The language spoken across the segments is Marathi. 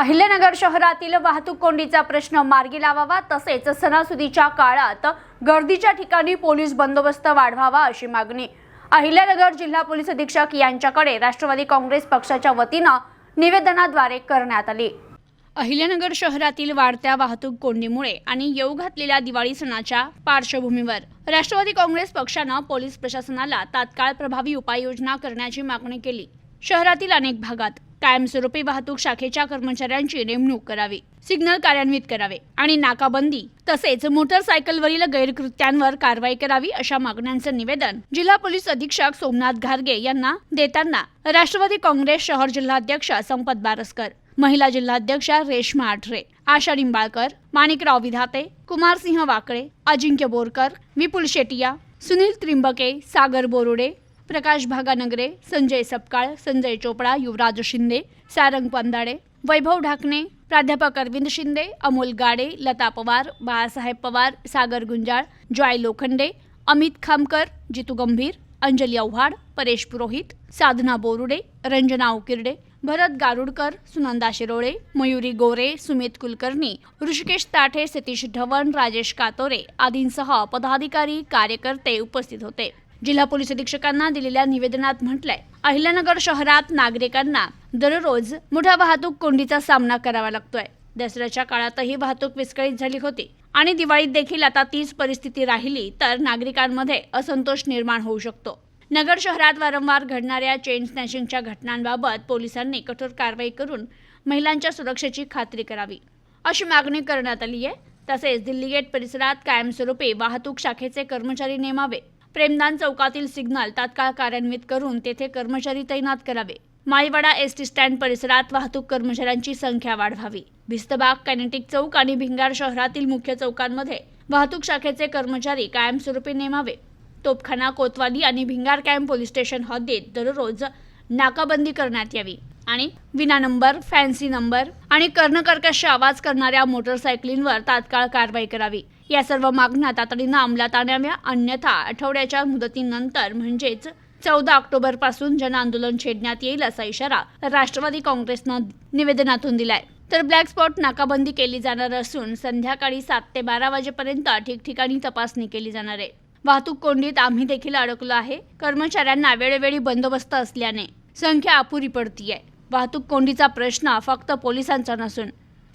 अहिल्यानगर शहरातील वाहतूक कोंडीचा प्रश्न मार्गी लावावा तसेच सणासुदीच्या काळात गर्दीच्या ठिकाणी पोलीस बंदोबस्त वाढवावा अशी मागणी. अहिल्यानगर जिल्हा पोलीस अधीक्षक यांच्याकडे राष्ट्रवादी काँग्रेस पक्षाच्या वतीनं निवेदनाद्वारे करण्यात आली. अहिल्यानगर शहरातील वाढत्या वाहतूक कोंडीमुळे आणि येऊ घातलेल्या दिवाळी सणाच्या पार्श्वभूमीवर राष्ट्रवादी काँग्रेस पक्षानं पोलीस प्रशासनाला तात्काळ प्रभावी उपाययोजना करण्याची मागणी केली. शहरातील अनेक भागात कायमस्वरूपी वाहतूक शाखेच्या कर्मचाऱ्यांची नेमणूक करावी सिग्नल कार्यान्वित करावे आणि नाकाबंदी तसेच मोटरसायकलवरील गैरकृत्यांवर कारवाई करावी अशा मागण्यांचं निवेदन जिल्हा पोलीस अधीक्षक सोमनाथ घारगे यांना देताना राष्ट्रवादी काँग्रेस शहर जिल्हाध्यक्ष संपत बारसकर महिला जिल्हाध्यक्षा रेश्मा आठरे आशा निंबाळकर माणिकराव विधाते कुमारसिंह वाकळे अजिंक्य बोरकर विपुल शेटिया सुनील त्रिंबके सागर बोरुडे प्रकाश भागानगरे संजय सपकाळ संजय चोपडा युवराज शिंदे सारंग पंदाडे वैभव ढाकणे प्राध्यापक अरविंद शिंदे अमोल गाडे लता पवार बाळासाहेब पवार सागर गुंजाळ जॉय लोखंडे अमित खामकर जितू गंभीर अंजली आव्हाड परेश पुरोहित साधना बोरुडे रंजना उकिरडे भरत गारुडकर सुनंदा शिरोळे मयुरी गोरे सुमित कुलकर्णी ऋषिकेश ताठे सतीश ढवण राजेश कातोरे आदींसह पदाधिकारी कार्यकर्ते उपस्थित होते. जिल्हा पोलीस अधीक्षकांना दिलेल्या निवेदनात म्हटलंय अहिल्यानगर शहरात नागरिकांना दररोज मोठ्या वाहतूक कोंडीचा सामना करावा लागतोय. दसऱ्याच्या काळातही वाहतूक विस्कळीत झाली होती आणि दिवाळीत देखील आता तीच परिस्थिती राहिली तर नागरिकांमध्ये असंतोष निर्माण होऊ शकतो. नगर शहरात वारंवार घडणाऱ्या चेन स्नॅचिंगच्या घटनांबाबत पोलिसांनी कठोर कारवाई करून महिलांच्या सुरक्षेची खात्री करावी. अशी मागणी करण्यात आली आहे तसेच दिल्ली गेट परिसरात कायमस्वरूपी वाहतूक शाखेचे कर्मचारी नेमावे प्रेमदान चौकातील सिग्नल तात्काळ कार्यान्वित करून तेथे कर्मचारी तैनात करावे. माईवाडा एस टी स्टँड परिसरात वाहतूक कर्मचाऱ्यांची संख्या वाढवावी. भिस्तबाग कॅनेटिक चौक आणि भिंगार शहरातील मुख्य चौकांमध्ये वाहतूक शाखेचे कर्मचारी कायमस्वरूपी नेमावे. तोपखाना कोतवाली आणि भिंगार कॅम्प पोलीस स्टेशन हद्दीत दररोज नाकाबंदी करण्यात यावी. आणि विना नंबर फॅन्सी नंबर आणि कर्णकर्कश आवाज करणाऱ्या मोटरसायकलींवर तात्काळ कारवाई करावी. या सर्व मागण्या तातडीनं अंमलात आणाव्या. अन्यथा आठवड्याच्या मुदतीनंतर म्हणजेच चौदा ऑक्टोबरपासून जनआंदोलन छेडण्यात येईल असा इशारा राष्ट्रवादी काँग्रेसनं निवेदनातून दिलाय. तर ब्लॅक स्पॉट नाकाबंदी केली जाणार असून संध्याकाळी सात ते बारा वाजेपर्यंत ठिकठिकाणी तपासणी केली जाणार आहे. वाहतूक कोंडीत आम्ही देखील अडकलो आहे. कर्मचाऱ्यांना वेळोवेळी बंदोबस्त असल्याने संख्या अपुरी पडतीये. वाहतूक कोंडीचा प्रश्न फक्त पोलिसांचा नसून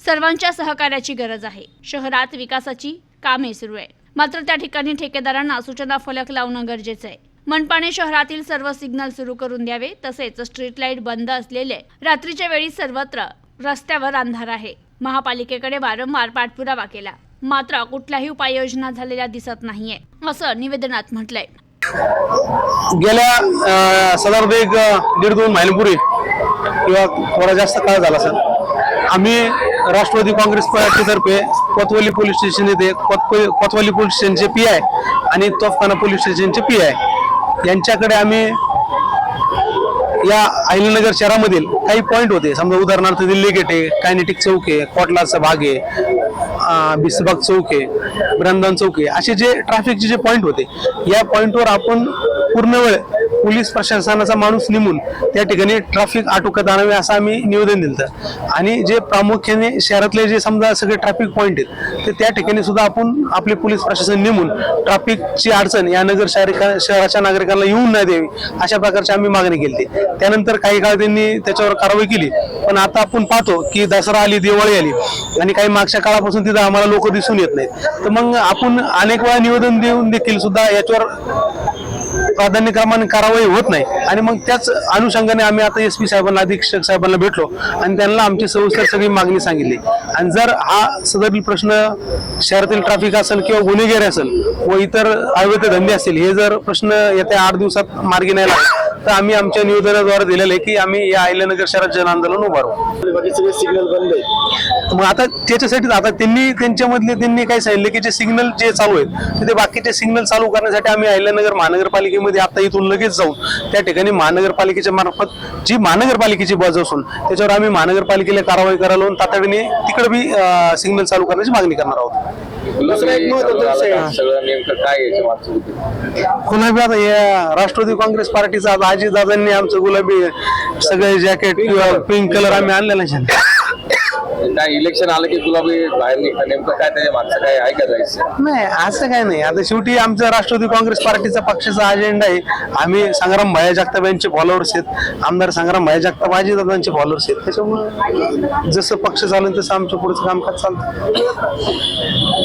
सर्वांच्या सहकार्याची गरज आहे. शहरात विकासाची कामे सुरू आहे. मात्र त्या ठिकाणी ठेकेदारांना सूचना फलक लावणं गरजेचं आहे. मनपाने शहरातील सर्व सिग्नल सुरू करून द्यावे तसेच स्ट्रीट लाइट बंद असलेले रात्रीच्या वेळी सर्वत्र रस्त्यावर अंधार आहे. महापालिकेकडे वारंवार पाठपुरावा केला. मात्र कुठल्याही उपाययोजना झालेल्या दिसत नाहीये असं निवेदनात म्हटलंय. गेल्या साधारण एक दीड दोन महिन्यापूर्वी किंवा थोडा जास्त काळ झाला सर आम्ही राष्ट्रवादी काँग्रेस पार्टीतर्फे कोतवाली पोलीस स्टेशन येथे कोतप- कोतवाली पोलीस स्टेशनचे पी आय आणि तोफखाना पोलीस स्टेशनचे पी आय. यांच्याकडे आम्ही या अहिल्यानगर शहरामधील काही पॉईंट होते. समजा उदाहरणार्थ दिल्ली गेट आहे कायनेटिक चौक आहे कोटलाचा भाग आहे बिसबाग चौक आहे ब्रंदन चौक आहे. असे जे ट्रॅफिकचे जे पॉईंट होते या पॉईंटवर आपण पूर्ण वेळ पोलीस प्रशासनाचा माणूस नेमून त्या ठिकाणी ट्रॅफिक आटोक्यात आणावे असं आम्ही निवेदन दिलं आणि जे प्रामुख्याने शहरातले जे समजा सगळे ट्रॅफिक पॉईंट आहेत ते त्या ठिकाणी सुद्धा आपण आपले पोलीस प्रशासन नेमून ट्रॅफिकची अडचण या नगर शहराच्या नागरिकांना येऊन नाही द्यावी अशा प्रकारची आम्ही मागणी केली त्यानंतर काही काळ त्यांनी त्याच्यावर कारवाई केली. पण आता आपण पाहतो की दसरा आली दिवाळी आली आणि काही मागच्या काळापासून तिथं आम्हाला लोक दिसून येत नाहीत. तर मग आपण अनेक वेळा निवेदन देऊन देखील सुद्धा याच्यावर प्राधान्यक्रमाने कारवाई होत नाही. आणि मग त्याच अनुषंगाने आम्ही आता एस पी साहेबांना अधीक्षक साहेबांना भेटलो आणि त्यांना आमची सविस्तर सगळी मागणी सांगितली. आणि जर हा सदरील प्रश्न शहरातील ट्रॅफिक असेल किंवा गुन्हेगारी असेल व इतर अवैध धंदे असतील हे जर प्रश्न येत्या आठ दिवसात मार्गी नाही लागले तर आम्ही आमच्या निवेदनाद्वारे दिलेलं आहे की आम्ही या अहिल्यानगर शहरात जन आंदोलन उभारू. बाकी सगळे सिग्नल बंद आहेत. मग आता त्याच्यासाठी आता त्यांनी त्यांच्यामधले त्यांनी काय सांगितलं की जे सिग्नल जे चालू आहेत तर ते बाकीचे सिग्नल चालू करण्यासाठी आम्ही अहिल्यानगर महानगरपालिकेमध्ये आता इथून लगेच जाऊन त्या ठिकाणी महानगरपालिकेच्या मार्फत जी महानगरपालिकेची बाजू असून त्याच्यावर आम्ही महानगरपालिकेला कारवाई करायला तातडीने तिकडे बी सिग्नल चालू करण्याची मागणी करणार आहोत. दुसरा एक महत्त्वाचा विषय आहे. सगळं नेमकं काय आहे याच्या मागचं उद्देश? पुन्हा बी आता या राष्ट्रवादी काँग्रेस पार्टीचा आता अजित दादांनी आमचं गुलाबी सगळे जॅकेट किंवा पिंक कलर आम्ही आणलेला आहे. काय इलेक्शन आलं की गुलाबी बाहेर निघतं. नेमकं काय त्याच्या मागचं काय आहे का जायचं? नाही असं काय नाही. आता शेवटी आमचा राष्ट्रवादी काँग्रेस पार्टीचा पक्षाचा अजेंडा आहे. आम्ही संग्राम भाया जगताप यांचे फॉलोअर्स आहेत. आमदार संग्राम भाया जगताप अजितदादांचे फॉलोअर्स आहेत. त्याच्यामुळे जसं पक्ष चालेल तसं आमचं पुढचं कामकाज चालतं.